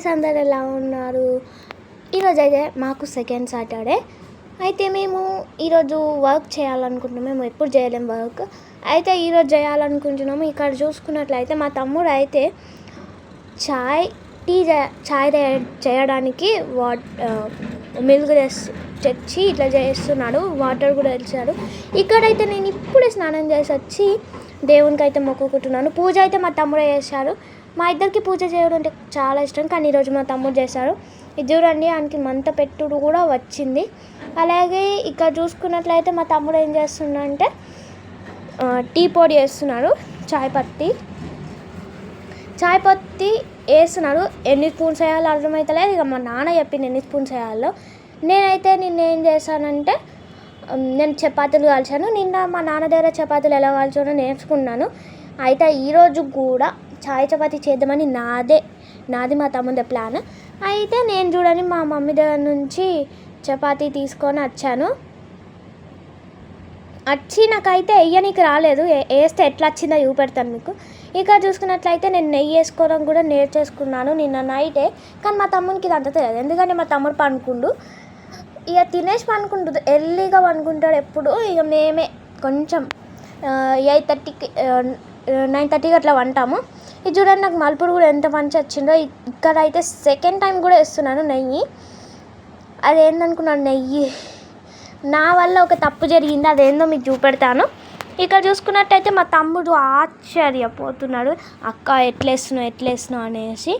Guys అందరు ఎలా ఉన్నారు? ఈరోజు అయితే మాకు సెకండ్ సాటర్డే అయితే మేము ఈరోజు వర్క్ చేయాలనుకుంటున్నాం. మేము ఎప్పుడు చేయలేం వర్క్ అయితే ఈరోజు చేయాలనుకుంటున్నాము. ఇక్కడ చూసుకున్నట్లయితే మా తమ్ముడు అయితే చాయ్ టీ చాయ్ చేయడానికి వాట్ మిల్క్ తెచ్చి ఇట్లా చేస్తున్నాడు. వాటర్ కూడా తెచ్చాడు ఇక్కడైతే నేను ఇప్పుడే స్నానం చేసి వచ్చి దేవునికి అయితే మొక్కుకుంటున్నాను. పూజ అయితే మా తమ్ముడే చేశారు మా ఇద్దరికి పూజ చేయడం అంటే చాలా ఇష్టం కానీ ఈరోజు మా తమ్ముడు చేశారు. ఇది చూడండి ఆయనకి మంత పెట్టుడు కూడా వచ్చింది. అలాగే ఇక్కడ చూసుకున్నట్లయితే మా తమ్ముడు ఏం చేస్తున్నా అంటే టీ పొడి వేస్తున్నాడు చాయ్ పత్తి. చాయ్ పత్తి వేస్తున్నాడు. ఎన్ని స్పూన్స్ వేయాలో అర్థమవుతలేదు ఇక మా నాన్న చెప్పింది ఎన్ని స్పూన్స్ వేయాలో. నేనైతే నిన్న ఏం చేశానంటే నేను చపాతీలు కాల్చాను. నిన్న మా నాన్న దగ్గర చపాతీలు ఎలా కాల్చానో నేర్చుకున్నాను. అయితే ఈరోజు కూడా చాయ్ చపాతి చేద్దామని నాదే నాది మా తమ్ముడే ప్లాన్. అయితే నేను చూడని మా మమ్మీ దగ్గర నుంచి చపాతి తీసుకొని వచ్చాను. వచ్చి నాకైతే వెయ్యనికి రాలేదు వేస్తే ఎట్లా వచ్చిందో చూపెడతాను మీకు. ఇక చూసుకున్నట్లయితే నేను నెయ్యి వేసుకోవడం కూడా నేర్చేసుకున్నాను నిన్న నైటే కానీ మా తమ్మునికి ఇది అంత తెలియదు. ఎందుకంటే మా తమ్ముడు పనుకుండు ఇక తినేసి పనుకుంటుంది ఎర్లీగా పనుకుంటాడు ఎప్పుడు. ఇక మేమే కొంచెం ఎయిట్ థర్టీకి నైన్ థర్టీకి అట్లా వంటాము ఇది చూడండి నాకు మలుపుడు కూడా ఎంత మంచి వచ్చిందో. ఇక్కడ అయితే సెకండ్ టైం కూడా వేస్తున్నాను నెయ్యి. అదేందనుకున్నాను నెయ్యి. నా వల్ల ఒక తప్పు జరిగింది అదేందో మీకు చూపెడతాను. ఇక్కడ చూసుకున్నట్టయితే మా తమ్ముడు ఆశ్చర్యపోతున్నాడు. అక్క ఎట్లేస్తున్నావు ఎట్లేస్తున్నావు అనేసి.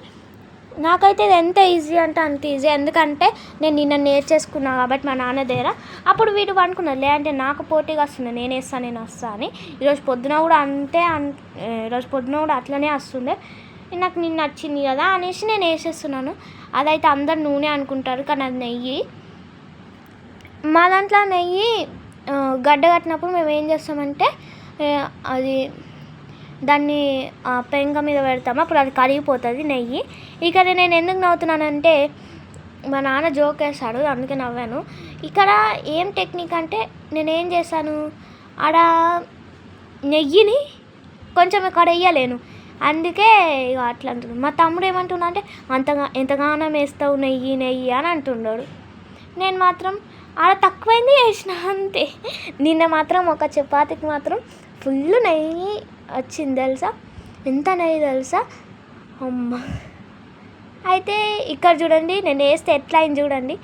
నాకైతే ఇది ఎంత ఈజీ అంటే అంత ఈజీ. ఎందుకంటే నేను నిన్న నేర్చేసుకున్నా కాబట్టి మా నాన్న దగ్గర. అప్పుడు వీడు అనుకున్నారు లేదంటే నాకు పోటీగా వస్తుంది నేను వేస్తాను నేను వస్తా అని. ఈరోజు పొద్దున కూడా అంతే అన్- ఈరోజు పొద్దున కూడా అట్లనే వస్తుండే. నాకు నిన్న నచ్చింది కదా అనేసి నేను వేసేస్తున్నాను. అదైతే అందరు నూనె అనుకుంటారు కానీ అది నెయ్యి. మా దాంట్లో నెయ్యి గడ్డ కట్టినప్పుడు మేము ఏం చేస్తామంటే అది దాన్ని ఆ, పెంక మీద పెడతాము. అప్పుడు అది కరిగిపోతుంది నెయ్యి. ఇక్కడ నేను ఎందుకు నవ్వుతున్నానంటే మా నాన్న జోక్ వేస్తాడు అందుకే నవ్వాను. ఇక్కడ ఏం టెక్నిక్ అంటే నేనేం చేశాను ఆడ నెయ్యిని కొంచెం ఇక్కడ వేయలేను. అందుకే ఇక అట్లా అంటున్నాడు. మా తమ్ముడు ఏమంటున్నా అంటే అంతగా ఎంతగానం వేస్తావు నెయ్యి నెయ్యి అని అంటున్నాడు. నేను మాత్రం ఆడ తక్కువైంది వేసిన అంతే. నిన్న మాత్రం ఒక చపాతీకి మాత్రం ఫుల్ నెయ్యి వచ్చింది తెలుసా? ఎంత నెయ్యి తెలుసా? అమ్మ. అయితే ఇక్కడ చూడండి నేను వేస్తే ఎట్లా అయింది చూడండి.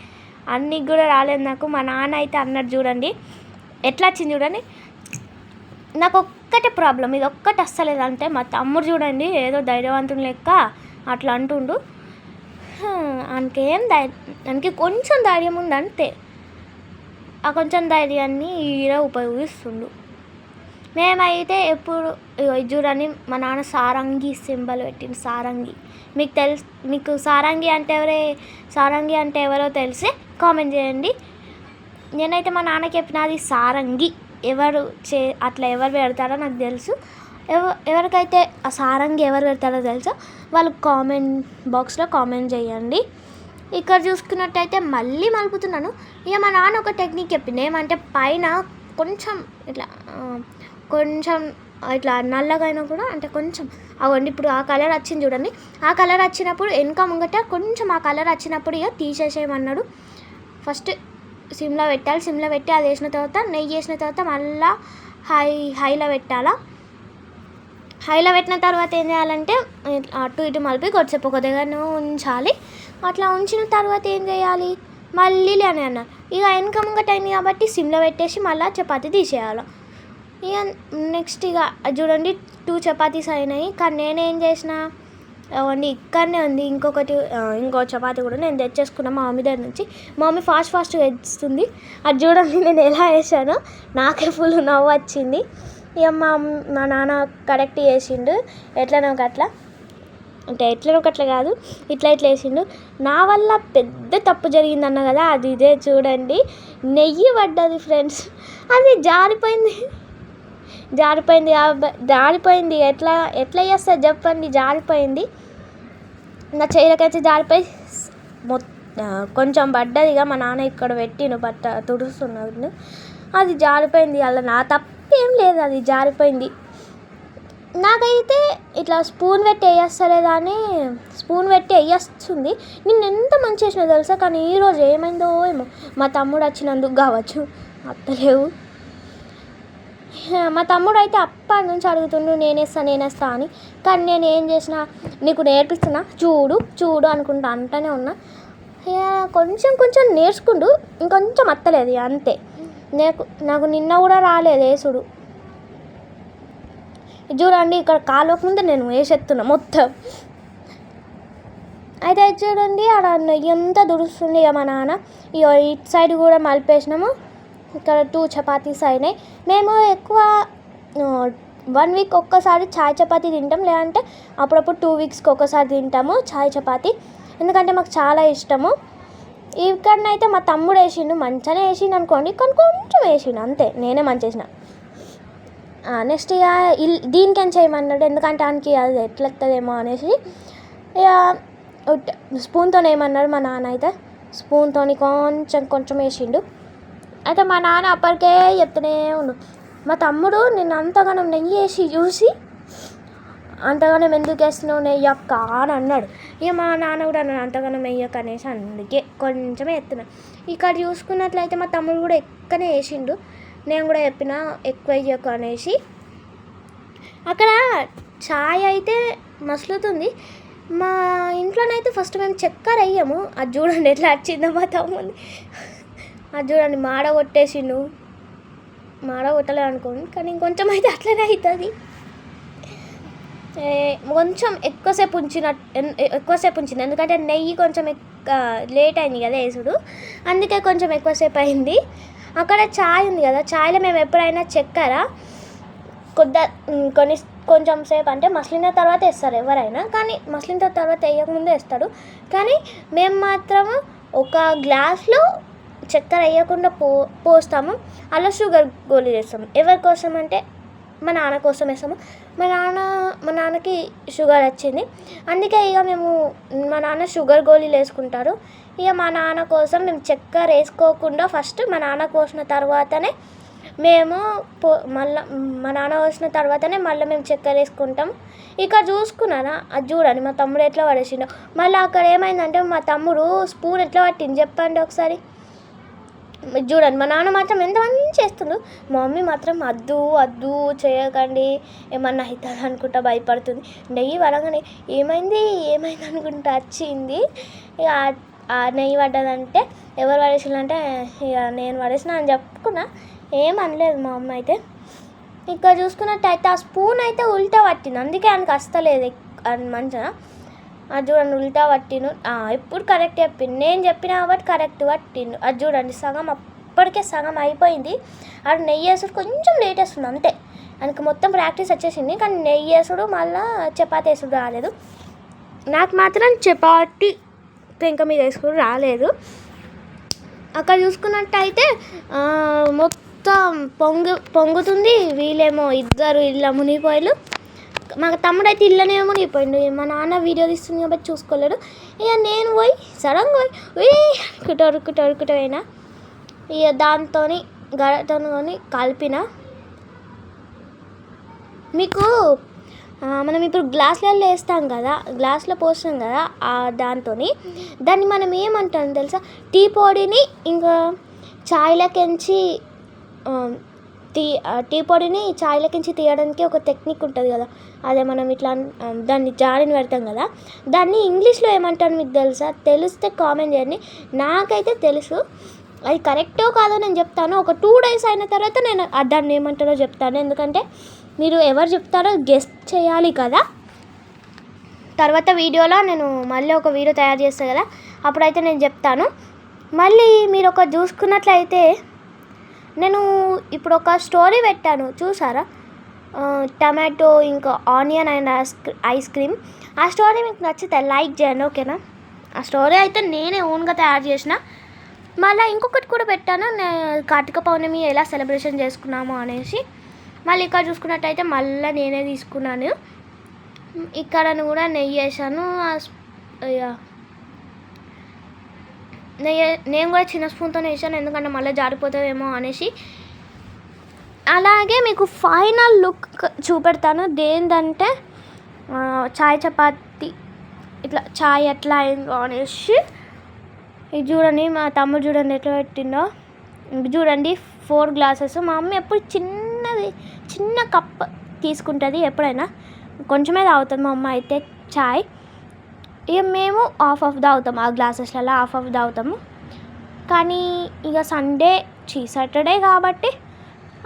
అన్నీ కూడా రాలేదు నాకు. మా నాన్న అయితే అన్నాడు చూడండి. ఎట్లా వచ్చింది చూడండి? నాకు ఒక్కటే ప్రాబ్లం ఇది ఒక్కటి వస్తలేదు అంటే మా తమ్ముడు చూడండి ఏదో ధైర్యవంతుని లెక్క అట్లా అంటుండు. ఆయనకేం ధైర్యం ఆయనకి కొంచెం ధైర్యం ఉంది అంతే. ఆ కొంచెం ధైర్యాన్ని ఈడ ఉపయోగిస్తుండు. మేమైతే ఎప్పుడు ఇగో చూడండి మా నాన్న సారంగి సింబల్ పెట్టింది సారంగి. మీకు తెలుసు మీకు సారంగి అంటే ఎవరే సారంగి అంటే ఎవరో తెలిసి కామెంట్ చేయండి. నేనైతే మా నాన్నకి చెప్పిన అది సారంగి. ఎవరు చే అట్లా ఎవరు పెడతారో నాకు తెలుసు. ఎవ ఎవరికైతే ఆ సారంగి ఎవరు పెడతారో తెలుసో వాళ్ళు కామెంట్ బాక్స్లో కామెంట్ చేయండి. ఇక్కడ చూసుకున్నట్టయితే మళ్ళీ మలుపుతున్నాను. ఇక మా నాన్న ఒక టెక్నిక్ చెప్పింది ఏమంటే పైన కొంచెం ఇట్లా కొంచెం ఇట్లా నల్లగా అయినా కూడా అంటే కొంచెం అవ్వండి ఇప్పుడు ఆ కలర్ వచ్చింది చూడండి. ఆ కలర్ వచ్చినప్పుడు వెనక ముంగట కొంచెం ఆ కలర్ వచ్చినప్పుడు ఇక తీసేసేయమన్నాడు. ఫస్ట్ సిమ్లో పెట్టాలి. సిమ్లో పెట్టి అది వేసిన తర్వాత నెయ్యి వేసిన తర్వాత మళ్ళా హై హైలో పెట్టాలా. హైలో పెట్టిన తర్వాత ఏం చేయాలంటే ఇట్లా అటు ఇటు మలిపి కొద్దిసేపు ఒక దగ్గర ఉంచాలి. అట్లా ఉంచిన తర్వాత ఏం చేయాలి? మళ్ళీ అని అన్నారు. ఇక వెనక ముంగట అయింది కాబట్టి సిమ్లో పెట్టేసి మళ్ళీ చపాతి తీసేయాలి. ఇక నెక్స్ట్ ఇక అది చూడండి టూ చపాతీస్ అయినాయి. కానీ నేనేం చేసిన అవన్నీ ఇక్కడనే ఉంది. ఇంకొకటి ఇంకో చపాతి కూడా నేను తెచ్చేసుకున్నా మా మమ్మీ దగ్గర నుంచి. మా మమ్మీ ఫాస్ట్ ఫాస్ట్గా వేస్తుంది అది చూడండి నేను ఎలా వేసానో నాకే ఫుల్ నవ్వు వచ్చింది. ఇక మా మా నాన్న కరెక్ట్ చేసిండు. ఎట్లనో అట్లా. అంటే ఎట్లనో అట్లా కాదు. ఇట్లా ఇట్లా వేసిండు నా వల్ల పెద్ద తప్పు జరిగిందన్న కదా అది ఇదే చూడండి. నెయ్యి పడ్డది ఫ్రెండ్స్ అది జారిపోయింది. జారిపోయింది. జారిపోయింది. ఎట్లా ఎట్లా చేస్తారు చెప్పండి. జారిపోయింది. నా చీరకైతే జారిపోయి స్- మొ పడ్డది. ఇక మా నాన్న ఇక్కడ పెట్టిను బట్ట తుడుస్తున్నాడు అది జారిపోయింది. అలా నా తప్పేం లేదు. అది జారిపోయింది. నాకైతే ఇట్లా స్పూన్ పెట్టి వేయస్తలే అని స్పూన్ పెట్టి వేయస్తుంది. నిన్న ఎంత మంచి చేసినా తెలుసా? కానీ ఈరోజు ఏమైందో ఏమో. మా తమ్ముడు వచ్చినందుకు కావచ్చు. అత్తలేవు. మా తమ్ముడు అయితే అప్పటి నుంచి అడుగుతుండు నేనేస్తా నేనేస్తా అని. కానీ నేను ఏం చేసిన నీకు నేర్పిస్తున్నా చూడు చూడు అనుకుంటా అంటనే ఉన్నా. కొంచెం కొంచెం నేర్చుకుండు ఇంకొంచెం అత్తలేదు అంతే. నాకు నాకు నిన్న కూడా రాలేదు వేసుడు. ఇది చూడండి ఇక్కడ కాలువకు ముందు నేను వేసేస్తున్నా మొత్తం. అయితే చూడండి అక్కడ ఎంత దురుస్తుంది ఇక మా నాన్న. ఇక ఇటు సైడ్ కూడా మలిపేసినాము. ఇక్కడ టూ చపాతీస్ అయినాయి. మేము ఎక్కువ వన్ వీక్ ఒక్కసారి చాయ్ చపాతీ తింటాం. లేదంటే అప్పుడప్పుడు టూ వీక్స్కి ఒక్కసారి తింటాము చాయ్ చపాతీ. ఎందుకంటే మాకు చాలా ఇష్టము. ఇక్కడనైతే మా తమ్ముడు వేసిండు మంచిగానే వేసిండు అనుకోండి. కానీ కొంచెం వేసిండు అంతే. నేనే మంచి వేసిన. నెక్స్ట్ ఇక ఇల్ దీనికి ఏం చేయమన్నాడు? ఎందుకంటే ఆయనకి అది ఎట్లెత్తదేమో వస్తుందేమో అనేసి. ఇక స్పూన్తో ఏమన్నాడు మా నాన్న అయితే? స్పూన్తో కొంచెం కొంచెం వేసిండు. అయితే మా నాన్న అప్పటికే చెప్తూనే ఉండు. మా తమ్ముడు నేను అంతగానం నెయ్యి వేసి చూసి అంతగానం ఎందుకు వేస్తున్నావు నెయ్యి అక్క అని అన్నాడు. ఇక మా నాన్న కూడా అన్నాడు అంతగానం వెయ్యక అనేసి అందుకే కొంచెమే ఎత్తున్నా ఇక్కడ చూసుకున్నట్లయితే మా తమ్ముడు కూడా ఎక్కనే వేసిండు. నేను కూడా చెప్పిన ఎక్కువ వేయకు అనేసి. అక్కడ ఛాయ్ అయితే మసులుతుంది. మా ఇంట్లోనైతే ఫస్ట్ మేము చక్కెర వేయము. అది చూడండి ఎట్లా వచ్చిందో మా తమ్ముంది అది చూడండి మాడ కొట్టేసిండు. మాడ కొట్టలేదు అనుకోండి కానీ ఇంకొంచెం అయితే అట్లనే అవుతుంది ఏ, కొంచెం ఎక్కువసేపు ఉంచిన ఎక్కువసేపు ఉంచింది. ఎందుకంటే నెయ్యి కొంచెం ఎక్క లేట్ అయింది కదా వేసుడు అందుకే కొంచెం ఎక్కువసేపు అయింది. అక్కడ చాయ్ ఉంది కదా చాయ్లో మేము ఎప్పుడైనా చక్కెర కొద్ద కొన్ని కొంచెం సేపు అంటే మసలిన తర్వాత వేస్తారు ఎవరైనా. కానీ మసలిన తర్వాత వేయకముందే వేస్తాడు కానీ మేము మాత్రము ఒక గ్లాస్లో చక్కెర వేయకుండా పో పోస్తాము. అలా షుగర్ గోళీ వేస్తాము ఎవరి కోసం అంటే మా నాన్న కోసం వేస్తాము. మా నాన్న మా నాన్నకి షుగర్ వచ్చింది. అందుకే ఇక మేము మా నాన్న షుగర్ గోళీలు వేసుకుంటారు. ఇక మా నాన్న కోసం మేము చక్కెర వేసుకోకుండా ఫస్ట్ మా నాన్న కోసిన తర్వాతనే మేము పో మళ్ళీ మా నాన్న వచ్చిన తర్వాతనే మళ్ళీ మేము చక్కెర వేసుకుంటాం ఇక్కడ చూసుకున్నారా? అది చూడండి. మా తమ్ముడు ఎట్లా పడేసిండో. మళ్ళీ అక్కడ ఏమైందంటే మా తమ్ముడు స్పూన్ ఎట్లా పట్టింది? చెప్పండి ఒకసారి. చూడండి మా నాన్న మాత్రం ఎంత మంచి చేస్తుండు. మా మమ్మీ మాత్రం అద్దు అద్దు చేయకండి ఏమన్నా అవుతుంది అనుకుంటా భయపడుతుంది. నెయ్యి పడగానే ఏమైంది ఏమైంది అనుకుంటా వచ్చింది. ఇక ఆ- నెయ్యి పడ్డదంటే ఎవరు పడేసిందంటే ఇక నేను పడేసిన అని చెప్పుకున్నా. ఏం అనలేదు మా అమ్మ అయితే. ఇంకా చూసుకున్నట్టయితే ఆ స్పూన్ అయితే ఉల్టా పట్టింది. అందుకే ఆయనకి వస్తలేదు అని మంచిగా. అది చూడండి ఉల్టా పట్టిను ఎప్పుడు కరెక్ట్ చెప్పింది నేను చెప్పిన కాబట్టి కరెక్ట్ పట్టిండు. అది చూడండి సగం అప్పటికే సగం అయిపోయింది. అది నెయ్యి వేసుడు కొంచెం లేట్ వేస్తుంది అంతే. అందుకు మొత్తం ప్రాక్టీస్ వచ్చేసింది. కానీ నెయ్యి వేసుడు మళ్ళీ చపాతీ వేసుడు రాలేదు. నాకు మాత్రం చపాతి పెంక మీద వేసుకుడు రాలేదు. అక్కడ చూసుకున్నట్టయితే మొత్తం పొంగు పొంగుతుంది. వీళ్ళేమో ఇద్దరు ఇళ్ళ మునిగిపోయారు మా తమ్ముడు అయితే ఇళ్ళనే మునిగిపోయిండు మా నాన్న వీడియో తీస్తుంది కాబట్టి చూసుకోలేడు. ఇక నేను పోయి సడన్గా పోయి ఉరుకుట ఉరుకుట ఉరుకుట పోయినా. ఇక దాంతో గడతో కలిపిన. మీకు మనం ఇప్పుడు గ్లాసులలో వేస్తాం కదా గ్లాస్లో పోస్తాం కదా ఆ దాంతో దాన్ని మనం ఏమంటాం తెలుసా? టీ పొడిని ఇంకా ఛాయ్లకించి ఆ, టీ టీ పొడిని ఛాయ్లకించి తీయడానికి ఒక టెక్నిక్ ఉంటుంది కదా. అదే మనం ఇట్లా దాన్ని జాడిని పెడతాం కదా. దాన్ని ఇంగ్లీష్లో ఏమంటాను మీకు తెలుసా? తెలిస్తే కామెంట్ చేయండి. నాకైతే తెలుసు. అది కరెక్టో కాదో నేను చెప్తాను. ఒక టూ డేస్ అయిన తర్వాత నేను దాన్ని ఏమంటారో చెప్తాను. ఎందుకంటే మీరు ఎవరు చెప్తారో గెస్ట్ చేయాలి కదా. తర్వాత వీడియోలో నేను మళ్ళీ ఒక వీడియో తయారు చేస్తాను కదా. అప్పుడైతే నేను చెప్తాను. మళ్ళీ మీరు ఒక చూసుకున్నట్లయితే నేను ఇప్పుడు ఒక స్టోరీ పెట్టాను చూసారా టమాటో ఇంకా onion and ice ice cream. ఆ స్టోరీ మీకు నచ్చితే లైక్ చేయండి ఓకేనా? ఆ స్టోరీ అయితే నేనే ఓన్గా తయారు చేసిన. మళ్ళీ ఇంకొకటి కూడా పెట్టాను కార్తీక పౌర్ణమి ఎలా సెలబ్రేషన్ చేసుకున్నాము అనేసి. మళ్ళీ ఇక్కడ చూసుకున్నట్టయితే మళ్ళీ నేనే తీసుకున్నాను. ఇక్కడ కూడా నెయ్యి వేసాను నేను కూడా చిన్న స్పూన్తో వేసాను ఎందుకంటే మళ్ళీ జారిపోతుందేమో అనేసి. అలాగే మీకు ఫైనల్ లుక్ చూపెడతాను. దేందంటే చాయ్ చపాతి ఇట్లా చాయ్ ఎట్లా అయిందో అనేసి. ఇది చూడండి మా తమ్ముడు చూడండి ఎట్లా పెట్టిందో చూడండి ఫోర్ గ్లాసెస్. మా అమ్మ ఎప్పుడు చిన్నది చిన్న కప్ తీసుకుంటుంది ఎప్పుడైనా. కొంచెమే తాగుతుంది మా అమ్మ అయితే చాయ్. ఇక మేము హాఫ్ ఆఫ్ తాగుతాం. ఆ గ్లాసెస్లలో హాఫ్ ఆఫ్ తాగుతాము. కానీ ఇక సండే చీ సాటర్డే కాబట్టి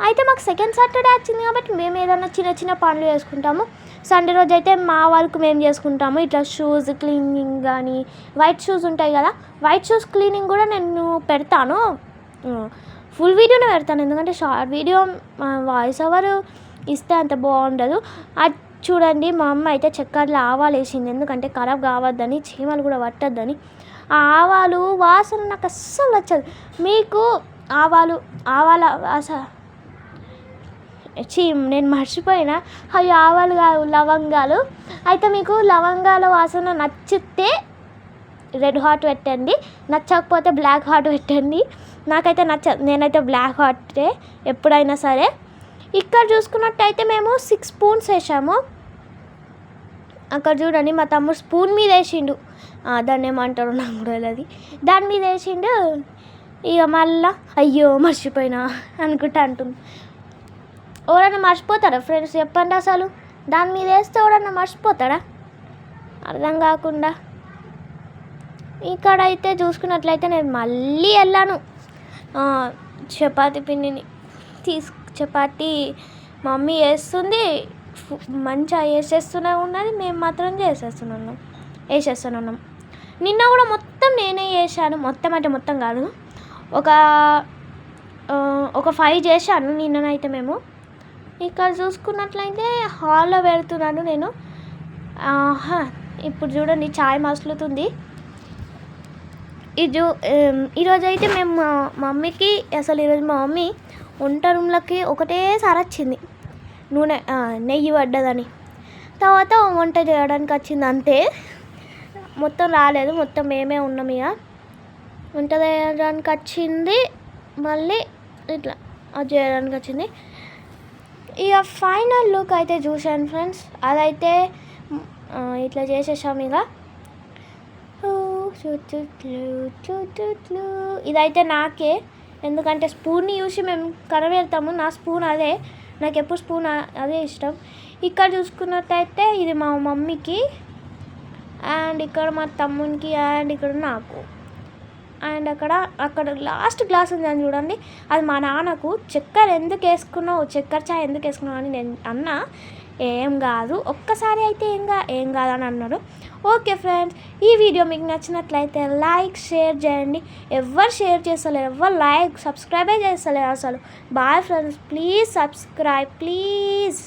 అయితే మాకు సెకండ్ సాటర్డే వచ్చింది కాబట్టి మేము ఏదైనా చిన్న చిన్న పనులు చేసుకుంటాము. సండే రోజు అయితే మా వర్క్ మేము చేసుకుంటాము. ఇట్లా షూస్ క్లీనింగ్ కానీ వైట్ షూస్ ఉంటాయి కదా వైట్ షూస్ క్లీనింగ్ కూడా నేను పెడతాను. ఫుల్ వీడియోనే పెడతాను. ఎందుకంటే షార్ట్ వీడియో వాయిస్ ఓవర్ ఇస్తే అంత బాగుండదు. అది చూడండి మా అమ్మ అయితే చెక్కర్లో ఆవాలు వేసింది. ఎందుకంటే ఖరాబ్ కావద్దని చీమలు కూడా పట్టద్దని. ఆ ఆవాలు వాసన నాకు అస్సలు నచ్చదు. మీకు ఆవాలు ఆవాల వాస చీ నేను మర్చిపోయినా. అవి ఆవాలు కావు లవంగాలు. అయితే మీకు లవంగాల వాసన నచ్చితే రెడ్ హాట్ పెట్టండి. నచ్చకపోతే బ్లాక్ హాట్ పెట్టండి. నాకైతే నచ్చదు నేనైతే బ్లాక్ హాటే ఎప్పుడైనా సరే. ఇక్కడ చూసుకున్నట్టయితే మేము సిక్స్ స్పూన్స్ వేసాము. అక్కడ చూడండి మా తమ్ముడు స్పూన్ మీద వేసిండు. దాన్ని ఏమంటారు నాకు కూడా తెలియదు దాని మీద వేసిండు ఇక మళ్ళా అయ్యో మర్చిపోయినా అనుకుంటా అంటుంది. ఎవరన్నా మర్చిపోతారా ఫ్రెండ్స్? చెప్పండి అసలు. దాని మీద వేస్తే ఎవరన్నా మర్చిపోతాడా అర్థం కాకుండా. ఇక్కడ అయితే చూసుకున్నట్లయితే నేను మళ్ళీ వెళ్ళాను. చపాతి పిండిని తీసుకు చపాతి మమ్మీ వేస్తుంది ఫు- మంచిగా వేసేస్తూనే ఉన్నది మేము మాత్రం చేసేస్తున్నాం వేసేస్తున్నాం నిన్న కూడా మొత్తం నేనే చేశాను మొత్తం అంటే మొత్తం కాదు. ఒక ఒక ఫైవ్ చేశాను నిన్ననైతే మేము. ఇక్కడ చూసుకున్నట్లయితే హాల్లో పెడుతున్నాను నేను. ఆహా, ఇప్పుడు చూడండి చాయ్ మసులుతుంది. ఇది ఈరోజు అయితే మేము మా మమ్మీకి అసలు ఈరోజు మా మమ్మీ వంట రూమ్లోకి ఒకటేసారి వచ్చింది నూనె నెయ్యి పడ్డదని. తర్వాత వంట చేయడానికి వచ్చింది అంతే. మొత్తం రాలేదు మొత్తం మేమే ఉన్నాం ఇక. వంట చేయడానికి వచ్చింది మళ్ళీ ఇట్లా అది చేయడానికి వచ్చింది. ఇక ఫైనల్ లుక్ అయితే చూశాను ఫ్రెండ్స్. అదైతే ఇట్లా చేసేసాం ఇక. ఊ, చుట్టుట్లు, ఇదైతే నాకే. ఎందుకంటే స్పూన్ని చూసి మేము కనబెడతాము. నా స్పూన్ అదే. నాకు ఎప్పుడు స్పూన్ అదే ఇష్టం. ఇక్కడ చూసుకున్నట్టయితే ఇది మా మమ్మీకి అండ్ ఇక్కడ మా తమ్మునికి అండ్ ఇక్కడ నాకు. అండ్ అక్కడ అక్కడ లాస్ట్ గ్లాస్ ఉంది అని చూడండి. అది మా నాన్నకు. చక్కెర ఎందుకు వేసుకున్నావు? చక్కెర చాయ్ ఎందుకు వేసుకున్నావు అని నేను అన్నా. ఏం కాదు. ఒక్కసారి అయితే ఏం కా ఏం కాదు అని అన్నాడు. ఓకే ఫ్రెండ్స్ ఈ వీడియో మీకు నచ్చినట్లయితే లైక్ షేర్ చేయండి. ఎవరు షేర్ చేస్తలేరు ఎవరు లైక్ సబ్స్క్రైబే చేస్తలేరు అసలు. Bye friends please subscribe please.